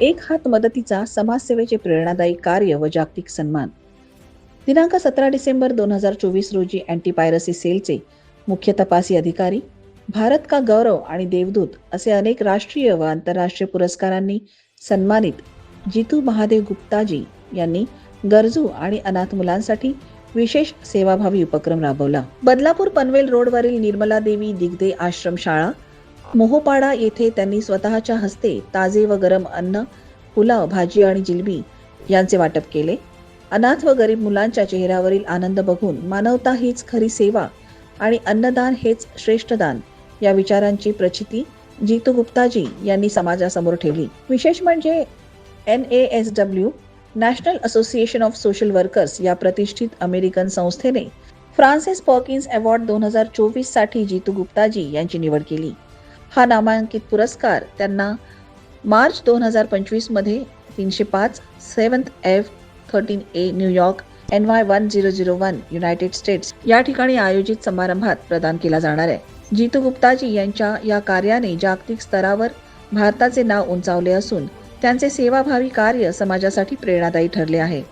एक हात मदतीचा समाजसेवेचे प्रेरणादायी कार्य व जागतिक सन्मान. दिनांक सतरा डिसेंबर दोन हजार चोवीस रोजी अँटी पायरसी सेलचे मुख्य तपासी अधिकारी भारत का गौरव आणि देवदूत असे अनेक राष्ट्रीय व आंतरराष्ट्रीय पुरस्कारांनी सन्मानित जितू महादेव गुप्ताजी यांनी गरजू आणि अनाथ मुलांसाठी विशेष सेवाभावी उपक्रम राबवला. बदलापूर पनवेल रोडवरील निर्मला देवी आश्रम शाळा मोहोपाडा येथे त्यांनी स्वतःच्या हस्ते ताजे व गरम अन्न पुलाव भाजी आणि जिलबी यांचे वाटप केले. अनाथ व गरीब मुलांच्या चेहऱ्यावरील आनंद बघून मानवता हीच खरी सेवा आणि अन्नदान हेच श्रेष्ठ दान या विचारांची प्रचिती जितू गुप्ताजी यांनी समाजासमोर ठेवली. विशेष म्हणजे N A S W national association of social workers या प्रतिष्ठित अमेरिकन संस्थेने फ्रान्सिस पॉकिन्स अवॉर्ड दोन हजार चोवीससाठी जितू गुप्ताजी यांची निवड केली. हा नामांकित पुरस्कार त्यांना मार्च दोन हजार पंचवीसमध्ये तीनशे पाच seventh F thirteen A New York N Y one zero zero one United States या ठिकाणी आयोजित समारंभात प्रदान केला जाणार आहे. जितू गुप्ताजी यांच्या या कार्याने जागतिक स्तरावर भारताचे नाव उंचावले असून त्यांचे सेवाभावी कार्य समाजासाठी प्रेरणादायी ठरले आहे.